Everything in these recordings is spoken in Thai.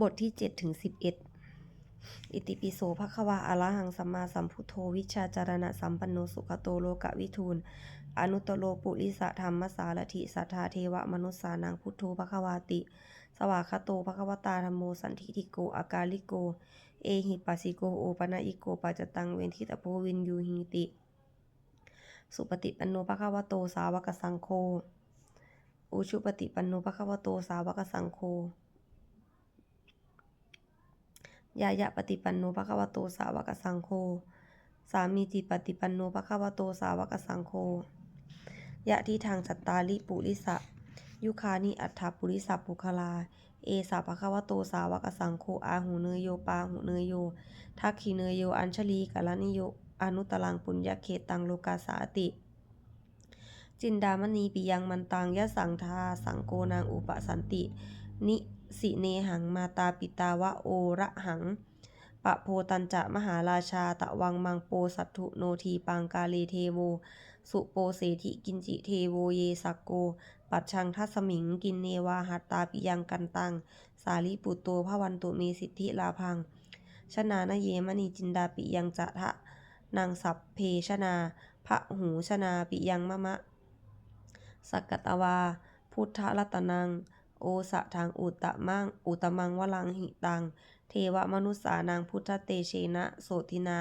บทที่7ถึง11 อิติปิโสภควาอะระหังสัมมาสัมพุทโธวิชาจารณะสัมปันโนสุขโตโลกวิทูล อนุตตโลปุริสธรรมสารถิสัทธาเทวมนุสสานังพุทโธภควาติ สวากโตภควตาธรรมโมสันทิทิโกอากาลิโก เอหิปัสสิโกโอปะนะอิโกปัจจตังเวนทิตโพวินยูหิติ สุปฏิปันโนภควโตสาวกสังโฆอุชุปฏิปันโนภควโตสาวกสังโฆ ยายะปฏิปันโนภควโตสาวกสังโฆ สามีจิปฏิปันโนภควโตสาวกสังโฆ ยะที่ทางจัตตาลิปุริสะ ยุคานิอัฏฐปุริสัพปุคลา เอสาภควโตสาวกสังโฆ อาหูเนยโยปาหูเนยโย ทักขีเนยโย อัญชลีกาลนิโย อนุตลังปุญญเขตังโลกาสาติจินดามณีปิยังมันตังยะสังทาสังโกนางอุปสันติ นิ สิเนหังมาตาปิตาวะโอระหัง ปะโพตัญจะมหาราชาตะวังมังโปสัตถุโนทีปังกาเลเทโว สุโปเสธิกินจิเทโวเยสักโก ปัจชังทัสมิงกินเนวาหัตตาปิยังกันตัง สาลีปุตโตภวันตุเมสิทธิลาพัง ชนานเยมณีจินดาปิยังจะทะนางสัพเพชนาพระหูชนาปิยังมะมะ สักกตวา พุทธรัตนัง โอสะทางอุตตะมัง อุตมังวลังหิตัง เทวมนุสสานางพุทธเตเชนะโสตินา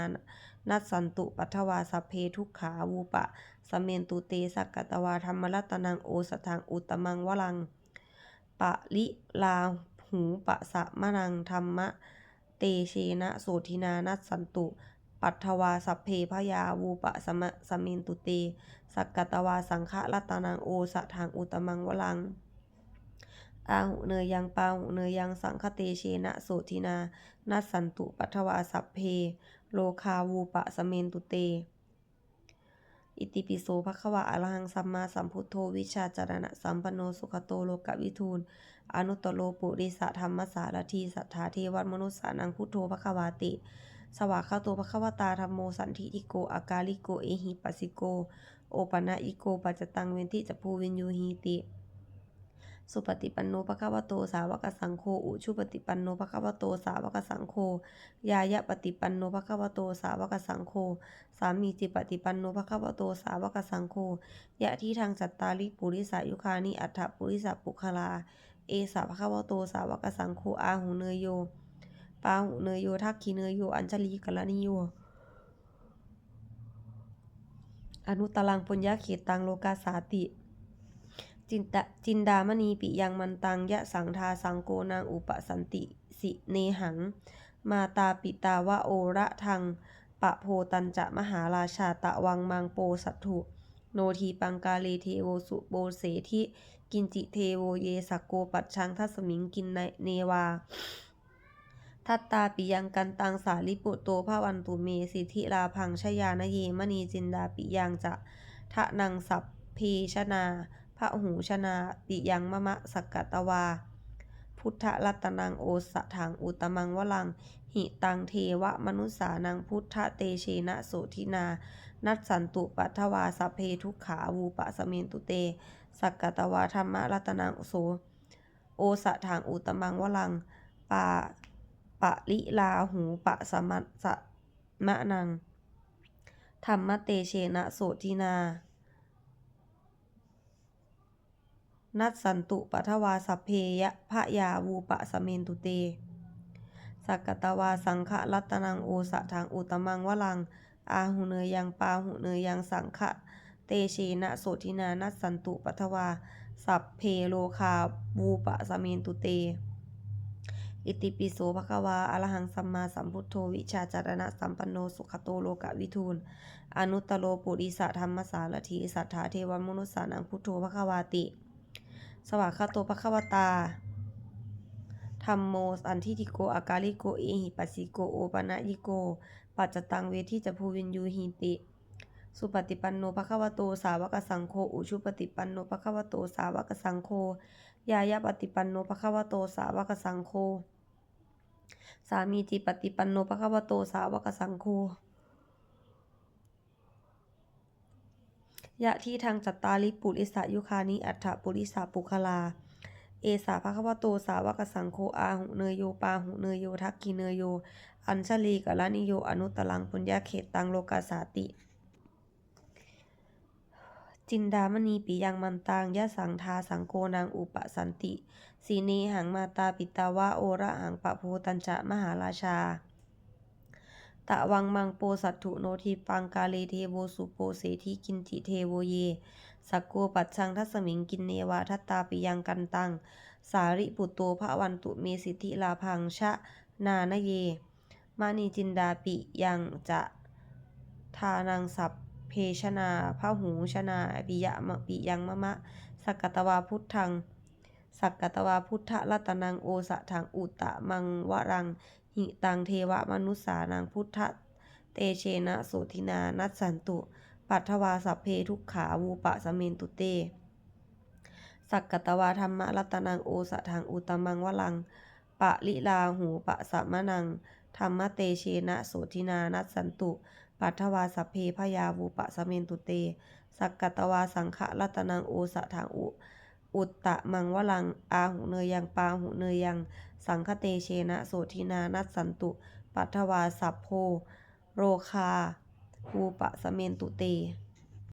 นัสสันตุปัทวาสเพทุกขาวูปะสมเมนตุเตสักกตวาธรรมรัตนังโอสะทางอุตมังวลัง ปะลิลาหูปะสะมะนังธรรมะ เตเชนะโสทินานัสสันตุปัทวาสัพเพพยาวูปะสมะสมเมนตุเต สักกตวาสังฆรัตนังโอสะทางอุตมังวลัง อาหุเนยยังปาหุเนยยังสังคเตเชนะโสทินานัสสันตุปัทวาสัพเพ โลคาวูปะสเมนตุเต อิติปิโสภควะอะรหังสัมมาสัมพุทโธวิชาจารณะสัมปันโนสุขโตโลกวิทูล อนุตตโลปุริสะธรรมสารทีสัทธาเทวมนุสานังพุทโธภควาติ สวากขาโตภควตาธรรมโมสันทิทิโกอากาลิโกเอหิปัสสิโก โอปะนะอิโกปัจจตังเวนทิจะภูวินยูหีติ สุปฏิปันโนภควโตสาวกสังโฆอุชุปฏิปันโนภควโตสาวกสังโฆยายะปฏิปันโนภควโตสาวกสังโฆสามีจิปฏิปันโนภควโตสาวกสังโฆยะที่ทางจัตตาลิปุริสายุคานิอัฏฐปุริสปุคลา เอสาภควโตสาวกสังโฆอาหูเนยโยปาหูเนยโยทักขีเนยโยอัญชลีกาลนิโยอนุตลังปุญญเขตังโลกาสาติ จินตจินดามณีปิยังมันตังยะสังทาสังโกนางอุปสันติสิเนหัง มาตาปิตาวะโอระทังปะโพตัญจะมหาราชาตะวังมังโปสัตถุ โนทีปังกาเลเทโวสุโบเสทิกินจิเทโวเยสักโกปัจชังทัสมิงกินในเนวา ทัตตาปิยังกันตังสาลิปุตโตภาวันตุเมสิทธิลาพังชยานเยมณีจินดาปิยังจะทะนังสัพเพชนา ระหูชนาปิยังมะมะสักกตวา พุทธรัตนังโอสะถังอุตมังวลัง หิตังเทวมนุสสานังพุทธเตเชนะโสทินา นัสสันตุปัทวาสเพทุกขาวูปะสเมนตุเตสักกตวาธรรมรัตนังโสโอสถังอุตมังวลังปาปะลิลาหูปะสมัสสะมะนัง ธรรมเตเชนะโสทินา นัสสันตุปัทวาสัพเพยะพะยาวูปะสเมนตุเต สักกตวาสังฆรัตนังโอสะทางอุตมังวลัง อาหุเนยยังปาหุเนยยังสังฆะเตเชนะโสทินานัสสันตุปัทวา สัพเพโลคาวูปะสเมนตุเต อิติปิโสภควาอรหังสัมมาสัมพุทโธวิชาจารณะสัมปันโนสุขโตโลกวิทูลอนุตตโลปุริสะธรรมสารถีสัทธาเทวมนุสสานังพุทโธภควาติ สวากขาโตภควตาธรรมโมสันทิทิโกอากาลิโกเอหิปัสสิโกโอปะนะยิโก ปัจจตังเวทิจะภูวินยูหิติ สุปฏิปันโนภควโตสาวกสังโฆอุชุปฏิปันโนภควโตสาวกสังโฆยายะปฏิปันโนภควโตสาวกสังโฆสามีจิปฏิปันโนภควโตสาวกสังโฆ ยะที่ทางจัตตาลิปุริสายุคานิอัฏฐปุริสาปุคลา เอสาภะคะวะโตสาวกสังโฆอาหุเนยโยปาหุเนยโยทักกิเนยโย อัญชลีกะละนิโยอนุตตรังปุญญาเขตตังโลกาสาติ จินดามณีปิยังมันตังยะสังทาสังโกนางอุปสันติสีเนหังมาตาปิตาวะโอระหังปะโพตัญจะมหาราชา ตะวังมังโปสัตถุโนทีปังกาเลเทโวสุโปเสธิกินจิเทโวเยสักโกปัจชังทัสมิงกินเนวาทัตตาปิยังกันตัง สาริปุตโตภะวันตุเมสิทธิลาพังชะนานเย มานีจินดาปิยังจะทานังสัพเพชนาพระหูชนาปิยะมะปิยังมะมะสักกตวาพุทธังสักกตวาพุทธรัตนังโอสะถังอุตตะมังวรัง หิตังเทวมนุสสานังพุทธเตเชนะโสธินานัสสันตุ ปัทวาสัพเพทุกขาวูปะสเมนตุเต สักกตวาธรรมรัตนังโอสะถังอุตมังวลัง ปะลิลาหูปะสะมะนัง ธรรมเตเชนะโสธินานัสสันตุ ปัทวาสัพเพพยาวูปะสเมนตุเต สักกตวาสังฆรัตนังโอสะถังอุ อุตตะมังวลัง อาหุเนยยังปาหุเนยยัง สังคเตเชนะโสธินานัสสันตุ ปัทวาสัพโพ โรคาภูปะสเมนตุเต